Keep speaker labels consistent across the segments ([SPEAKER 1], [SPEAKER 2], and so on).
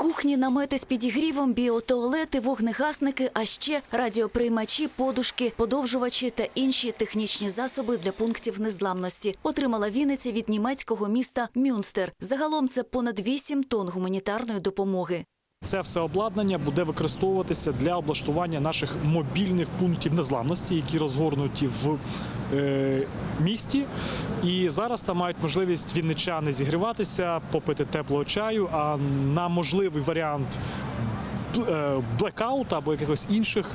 [SPEAKER 1] кухні, намети з підігрівом, біотуалети, вогнегасники, а ще радіоприймачі, подушки, подовжувачі та інші технічні засоби для пунктів незламності. Отримала Вінниця від німецького міста Мюнстер. Загалом це понад 8 тонн гуманітарної допомоги.
[SPEAKER 2] Це все обладнання буде використовуватися для облаштування наших мобільних пунктів незламності, які розгорнуті в е, місті. І зараз там мають можливість вінничани зігріватися, попити теплого чаю. А на можливий варіант е, або якихось інших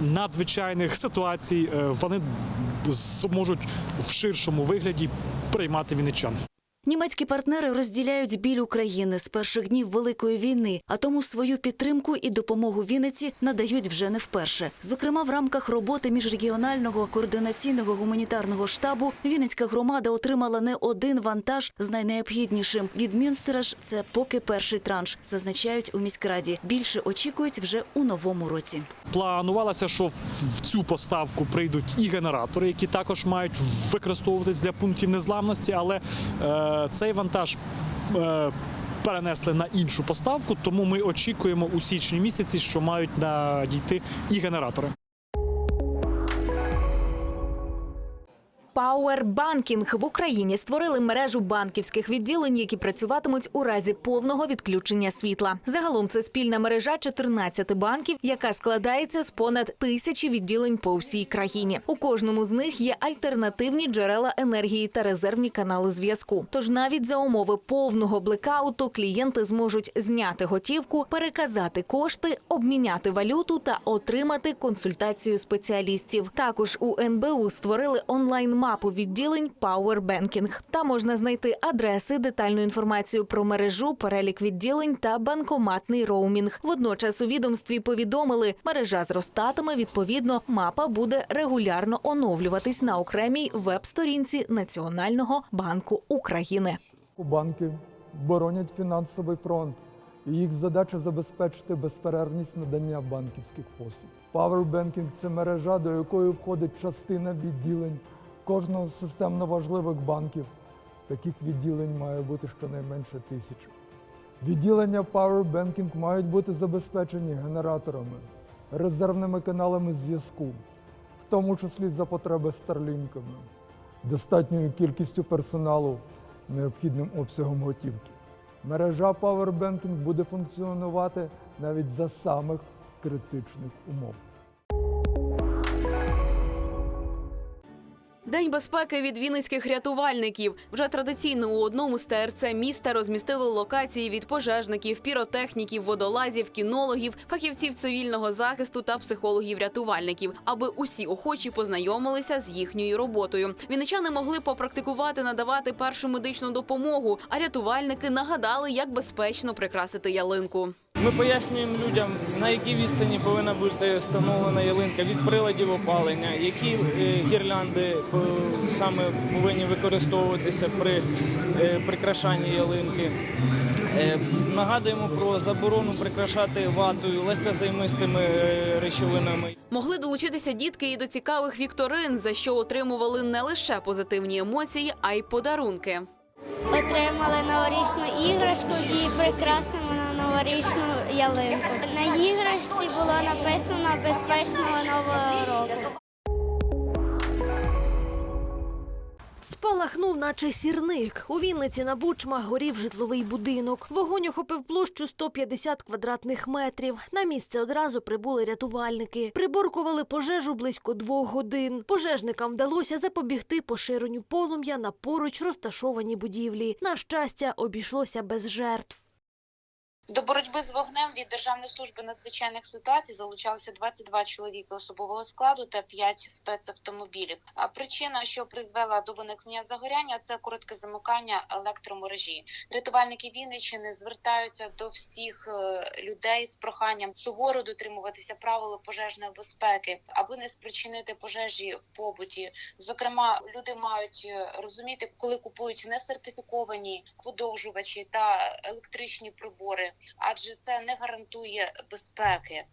[SPEAKER 2] надзвичайних ситуацій е, вони зможуть в ширшому вигляді приймати вінничан.
[SPEAKER 1] Німецькі партнери розділяють біль України з перших днів Великої війни, а тому свою підтримку і допомогу Вінниці надають вже не вперше. Зокрема, в рамках роботи міжрегіонального координаційного гуманітарного штабу Вінницька громада отримала не один вантаж з найнеобхіднішим. Від Мюнстера ж це поки перший транш, зазначають у міськраді. Більше очікують вже у новому році.
[SPEAKER 2] Планувалося, що в цю поставку прийдуть і генератори, які також мають використовуватись для пунктів незламності, але е, цей вантаж. Е, Перенесли на іншу поставку, тому ми очікуємо у січні місяці, що мають надійти і генератори.
[SPEAKER 3] Powerbanking в Україні створили мережу банківських відділень, які працюватимуть у разі повного відключення світла. Загалом це спільна мережа 14 банків, яка складається з понад тисячі відділень по всій країні. У кожному з них є альтернативні джерела енергії та резервні канали зв'язку. Тож навіть за умови повного блекауту клієнти зможуть зняти готівку, переказати кошти, обміняти валюту та отримати консультацію спеціалістів. Також у НБУ створили онлайн-мапу відділень Powerbanking. Там можна знайти адреси, детальну інформацію про мережу, перелік відділень та банкоматний роумінг. Водночас у відомстві повідомили, мережа зростатиме. Відповідно, мапа буде регулярно оновлюватись на окремій веб-сторінці Національного банку України.
[SPEAKER 4] Банки боронять фінансовий фронт, і їх задача забезпечити безперервність надання банківських послуг. Powerbanking – це мережа, до якої входить частина відділень кожного з системно важливих банків. Таких відділень має бути щонайменше тисяча. Відділення Powerbanking мають бути забезпечені генераторами, резервними каналами зв'язку, в тому числі за потреби старлінками, достатньою кількістю персоналу, необхідним обсягом готівки. Мережа Powerbanking буде функціонувати навіть за самих критичних умов.
[SPEAKER 5] День безпеки від вінницьких рятувальників. Вже традиційно у одному з ТРЦ міста розмістили локації від пожежників, піротехніків, водолазів, кінологів, фахівців цивільного захисту та психологів-рятувальників, аби усі охочі познайомилися з їхньою роботою. Вінничани могли попрактикувати надавати першу медичну допомогу, а рятувальники нагадали, як безпечно прикрасити ялинку.
[SPEAKER 6] Ми пояснюємо людям, на якій відстані повинна бути встановлена ялинка від приладів опалення, які е, гірлянди е, саме повинні використовуватися при е, прикрашанні ялинки. Нагадуємо про заборону прикрашати ватою, легкозаймистими речовинами.
[SPEAKER 5] Могли долучитися дітки і до цікавих вікторин, за що отримували не лише позитивні емоції, а й подарунки.
[SPEAKER 7] Отримали новорічну іграшку і прикрасимо новорічну ялинку. На іграшці було написано безпечного нового року.
[SPEAKER 8] Спалахнув, наче сірник. У Вінниці на Бучмах горів житловий будинок. Вогонь охопив площу 150 квадратних метрів. На місце одразу прибули рятувальники. Приборкували пожежу близько двох годин. Пожежникам вдалося запобігти поширенню полум'я на поруч розташовані будівлі. На щастя, обійшлося без жертв.
[SPEAKER 9] До боротьби з вогнем від Державної служби надзвичайних ситуацій залучалося 22 чоловіки особового складу та 5 спецавтомобілів. А причина, що призвела до виникнення загоряння, це коротке замикання електромережі. Рятувальники Вінниччини звертаються до всіх е, людей з проханням суворо дотримуватися правил пожежної безпеки, аби не спричинити пожежі в побуті. Зокрема, люди мають е, розуміти, коли купують несертифіковані подовжувачі та електричні прибори, адже це не гарантує безпеки.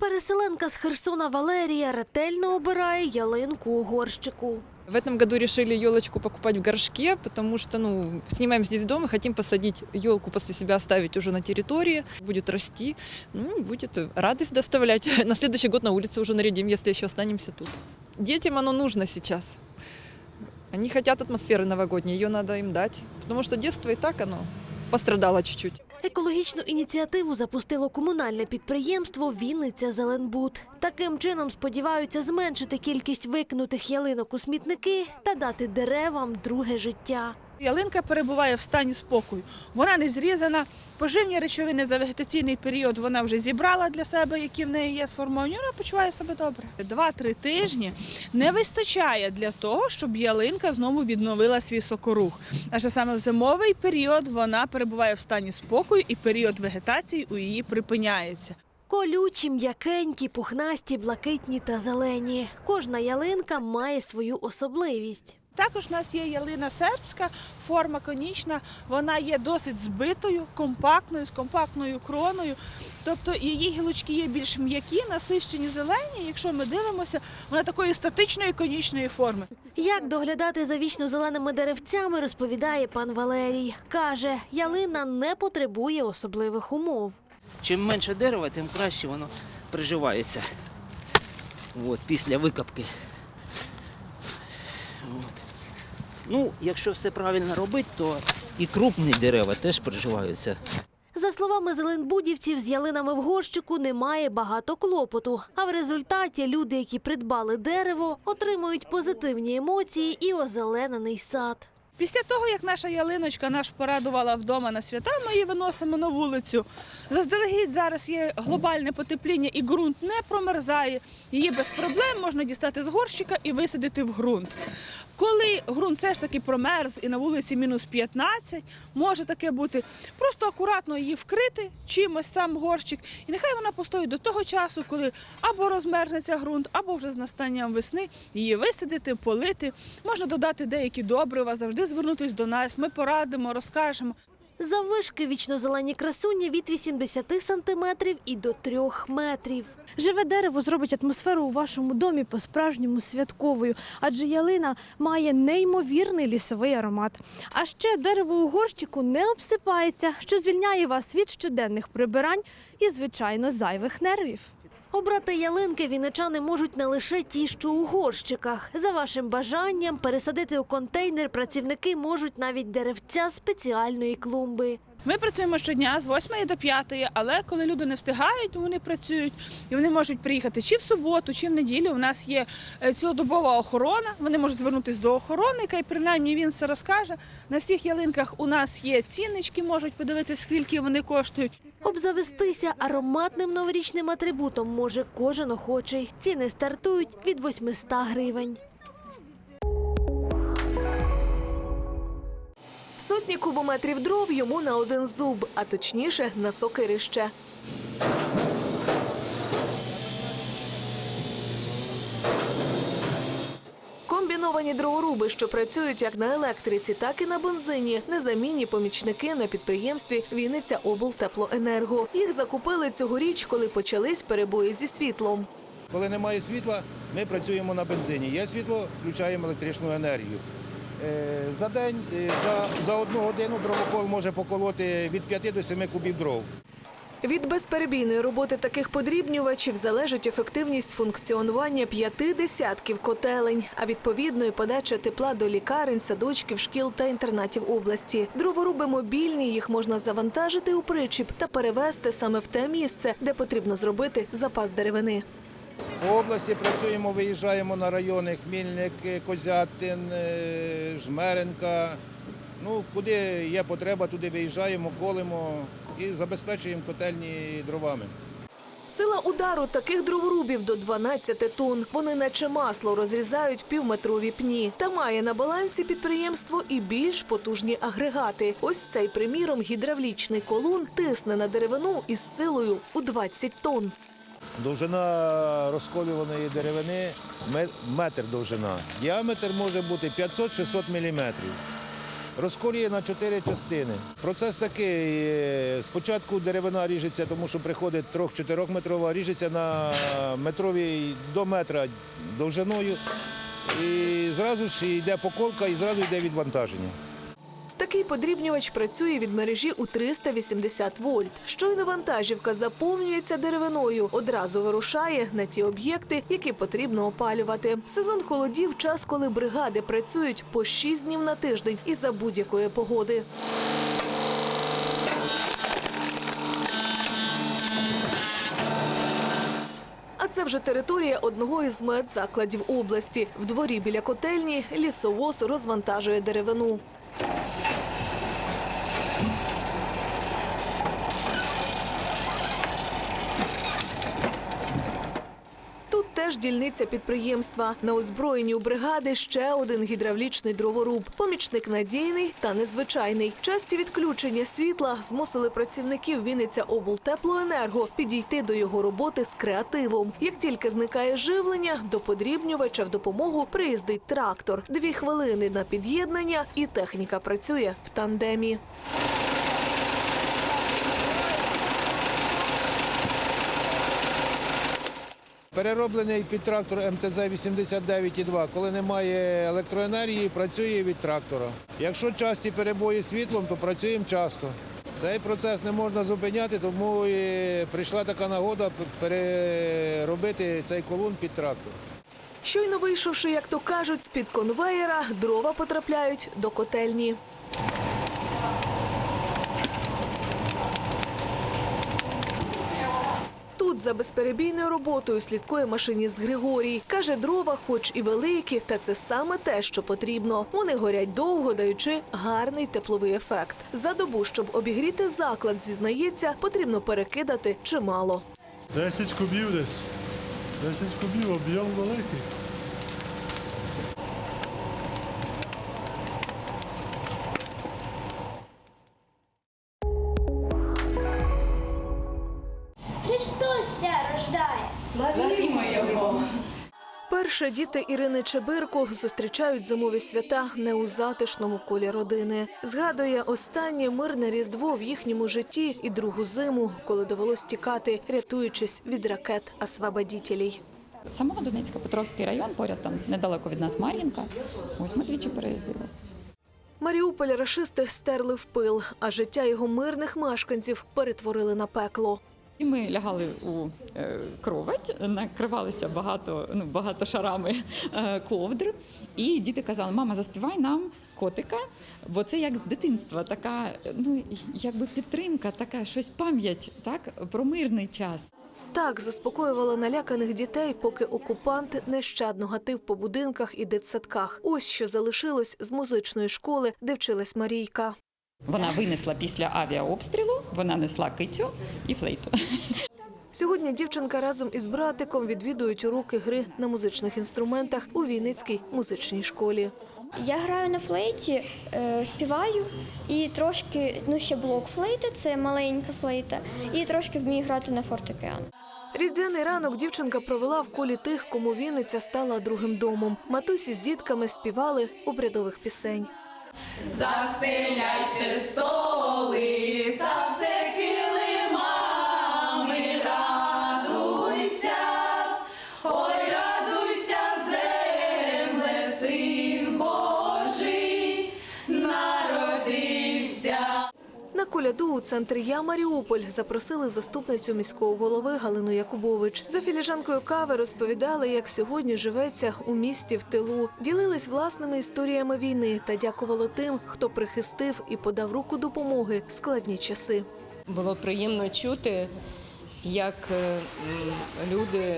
[SPEAKER 8] Переселенка з Херсона Валерія ретельно обирає ялинку у горщику.
[SPEAKER 10] В этом году решили елочку покупать в горшке, потому что ну, снимаем здесь дом и хотим посадить елку после себя оставить уже на территории. Будет расти, ну, будет радость доставлять. На следующий год на улице уже нарядим, если еще останемся тут. Детям оно нужно сейчас. Они хотят атмосферы новогодней, ее надо им дать. Потому что детство и так оно пострадало чуть-чуть.
[SPEAKER 8] Екологічну ініціативу запустило комунальне підприємство Вінниця Зеленбуд. Таким чином сподіваються зменшити кількість викинутих ялинок у смітники та дати деревам друге життя.
[SPEAKER 11] Ялинка перебуває в стані спокою. Вона не зрізана. Поживні речовини за вегетаційний період вона вже зібрала для себе, які в неї є сформовані. Вона почуває себе добре. Два-три тижні не вистачає для того, щоб ялинка знову відновила свій сокорух. Адже саме в зимовий період вона перебуває в стані спокою, і період вегетації у її припиняється.
[SPEAKER 8] Колючі, м'якенькі, пухнасті, блакитні та зелені. Кожна ялинка має свою особливість.
[SPEAKER 11] Також у нас є ялина сербська, форма конічна. Вона є досить збитою, компактною, з компактною кроною. Тобто її гілочки є більш м'які, насищені зелені. Якщо ми дивимося, вона такої статичної конічної форми.
[SPEAKER 8] Як доглядати за вічно зеленими деревцями, розповідає пан Валерій. Каже, ялина не потребує особливих умов.
[SPEAKER 12] Чим менше дерева, тим краще воно приживається. От, після викопки. От. Ну, якщо все правильно робити, то і крупні дерева теж приживаються.
[SPEAKER 8] За словами зеленбудівців, з ялинами в горщику немає багато клопоту. А в результаті люди, які придбали дерево, отримують позитивні емоції і озеленений сад.
[SPEAKER 11] Після того, як наша ялиночка наш порадувала вдома на свята, ми її виносимо на вулицю. Заздалегідь зараз є глобальне потепління і ґрунт не промерзає. Її без проблем можна дістати з горщика і висадити в ґрунт. Коли ґрунт все ж таки промерз і на вулиці мінус 15, може таке бути, просто акуратно її вкрити чимось сам горщик, і нехай вона постоїть до того часу, коли або розмерзнеться ґрунт, або вже з настанням весни її висадити, полити. Можна додати деякі добрива, завжди звернутись до нас. Ми порадимо, розкажемо.
[SPEAKER 8] Заввишки вічно-зелені красуні від 80 сантиметрів і до 3 метрів.
[SPEAKER 13] Живе дерево зробить атмосферу у вашому домі по-справжньому святковою, адже ялина має неймовірний лісовий аромат. А ще дерево у горщику не обсипається, що звільняє вас від щоденних прибирань і, звичайно, зайвих нервів.
[SPEAKER 8] Обрати ялинки віничани можуть не лише ті, що у горщиках. За вашим бажанням пересадити у контейнер працівники можуть навіть деревця спеціальної клумби.
[SPEAKER 11] Ми працюємо щодня з 8 до 5, але коли люди не встигають, вони працюють і вони можуть приїхати чи в суботу, чи в неділю. У нас є е, цілодобова охорона. Вони можуть звернутися до охоронника, і принаймні він все розкаже. На всіх ялинках у нас є ціннички, можуть подивитися, скільки вони коштують.
[SPEAKER 8] Обзавестися ароматним новорічним атрибутом може кожен охочий. Ціни стартують від 800 гривень.
[SPEAKER 14] Сотні кубометрів дров йому на один зуб, а точніше на сокирище. Комбіновані дроворуби, що працюють як на електриці, так і на бензині, незамінні помічники на підприємстві Вінниця облтеплоенерго. Їх закупили цьогоріч, коли почались перебої зі світлом.
[SPEAKER 15] Коли немає світла, ми працюємо на бензині. Є світло, включаємо електричну енергію. Е, За день, е, за, за одну годину дровокол може поколоти від 5 до 7 кубів дров.
[SPEAKER 14] Від безперебійної роботи таких подрібнювачів залежить ефективність функціонування п'яти десятків котелень, а відповідно і подача тепла до лікарень, садочків, шкіл та інтернатів області. Дроворуби мобільні, їх можна завантажити у причіп та перевезти саме в те місце, де потрібно зробити запас деревини.
[SPEAKER 15] По області працюємо, виїжджаємо на райони Хмільник, Козятин, е, Жмеренка. Ну, куди є потреба, туди виїжджаємо, колимо і забезпечуємо котельні дровами.
[SPEAKER 14] Сила удару таких дроворубів до 12 тонн. Вони наче масло розрізають півметрові пні. Та має на балансі підприємство і більш потужні агрегати. Ось цей, приміром, гідравлічний колун тисне на деревину із силою у 20 тонн.
[SPEAKER 15] Довжина розколюваної деревини метр довжина. Діаметр може бути 500-600 мм. Розколює на чотири частини. Процес такий. е, Спочатку деревина ріжеться, тому що приходить 3-4 метрова, ріжеться на метровій до метра довжиною. і зразу ж йде поколка і зразу йде відвантаження.
[SPEAKER 14] Такий подрібнювач працює від мережі у 380 вольт. Щойно вантажівка заповнюється деревиною, одразу вирушає на ті об'єкти, які потрібно опалювати. Сезон холодів час, коли бригади працюють по 6 днів на тиждень і за будь-якої погоди. Це вже територія одного із медзакладів області. В дворі біля котельні лісовоз розвантажує деревину. Теж дільниця підприємства. На озброєнні у бригади ще один гідравлічний дроворуб. Помічник надійний та незвичайний. Часті відключення світла змусили працівників Вінниця облтеплоенерго підійти до його роботи з креативом. Як тільки зникає живлення, до подрібнювача в допомогу приїздить трактор. Дві хвилини на під'єднання, і техніка працює в тандемі.
[SPEAKER 15] Перероблений під трактор МТЗ 89,2. Коли немає електроенергії, працює від трактора. Якщо часті перебої з світлом, то працюємо часто. Цей процес не можна зупиняти, тому і прийшла така нагода переробити цей колун під трактор.
[SPEAKER 14] Щойно вийшовши, як то кажуть, з-під конвеєра, дрова потрапляють до котельні. За безперебійною роботою слідкує машиніст Григорій. Каже, дрова, хоч і великі, та це саме те, що потрібно. Вони горять довго, даючи гарний тепловий ефект. За добу, щоб обігріти заклад, зізнається, потрібно перекидати чимало.
[SPEAKER 16] 10 кубів десь. 10 кубів, об'єм великий.
[SPEAKER 14] Перше діти Ірини Чебирко зустрічають зимові свята не у затишному колі родини. Згадує останнє мирне різдво в їхньому житті і другу зиму, коли довелось тікати, рятуючись від ракет освободітелей.
[SPEAKER 17] Сама Донецька Петровський район, поряд там недалеко від нас Мар'їнка. Ось ми двічі переїздили.
[SPEAKER 14] Маріуполь рашисти стерли в пил, а життя його мирних мешканців перетворили на пекло.
[SPEAKER 17] І ми лягали у е, кровать, накривалися багато, ну, багато шарами е, ковдр. І діти казали: мама, заспівай нам котика, бо це як з дитинства, така ну якби підтримка, така щось пам'ять, так про мирний час.
[SPEAKER 14] Так заспокоювала наляканих дітей, поки окупант нещадно гатив по будинках і дитсадках. Ось що залишилось з музичної школи, де вчилась Марійка.
[SPEAKER 17] Вона винесла після авіаобстрілу, вона несла кицю і флейту.
[SPEAKER 14] Сьогодні дівчинка разом із братиком відвідують уроки гри на музичних інструментах у Вінницькій музичній школі.
[SPEAKER 7] Я граю на флейті, е, співаю і трошки, ну ще блок флейти, це маленька флейта, і трошки вмію грати на фортепіано.
[SPEAKER 14] Різдвяний ранок дівчинка провела в колі тих, кому Вінниця стала другим домом. Матусі з дітками співали обрядових пісень.
[SPEAKER 18] Застеляйте столи та
[SPEAKER 14] коляду у центрі Я Маріуполь запросили заступницю міського голови Галину Якубович. За філіжанкою кави розповідали, як сьогодні живеться у місті в тилу. Ділились власними історіями війни та дякували тим, хто прихистив і подав руку допомоги в складні часи.
[SPEAKER 19] Було приємно чути, як е, люди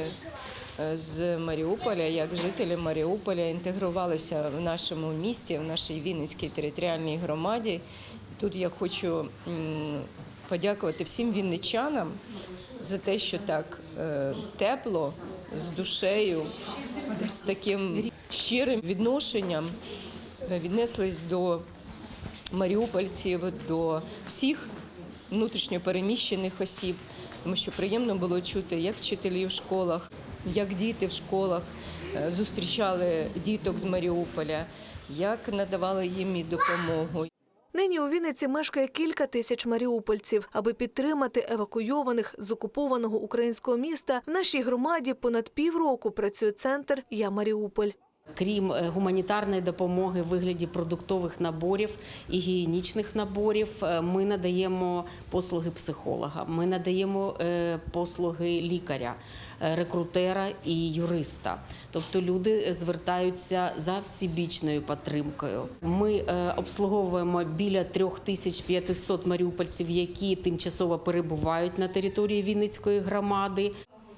[SPEAKER 19] е, з Маріуполя, як жителі Маріуполя інтегрувалися в нашому місті, в нашій Вінницькій територіальній громаді. Тут я хочу подякувати всім вінничанам за те, що так е, тепло, з душею, з таким щирим відношенням е, віднеслись до маріупольців, до всіх внутрішньопереміщених осіб, тому що приємно було чути, як вчителі в школах, як діти в школах е, зустрічали діток з Маріуполя, як надавали їм допомогу.
[SPEAKER 14] Нині у Вінниці мешкає кілька тисяч маріупольців. Аби підтримати евакуйованих з окупованого українського міста, в нашій громаді понад півроку працює центр Я Маріуполь.
[SPEAKER 19] Крім е, гуманітарної допомоги в вигляді продуктових наборів і гігієнічних наборів, е, ми надаємо послуги психолога, ми надаємо е, послуги лікаря, рекрутера і юриста. Тобто люди звертаються за всебічною підтримкою. Ми обслуговуємо біля 3500 маріупольців, які тимчасово перебувають на території Вінницької громади.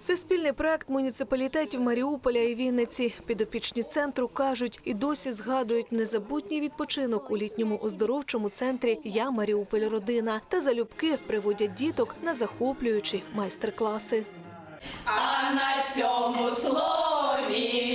[SPEAKER 14] Це спільний проект муніципалітетів Маріуполя і Вінниці. Підопічні центру кажуть і досі згадують незабутній відпочинок у літньому оздоровчому центрі Я Маріуполь родина та залюбки приводять діток на захоплюючі майстер-класи.
[SPEAKER 20] А на цьому слові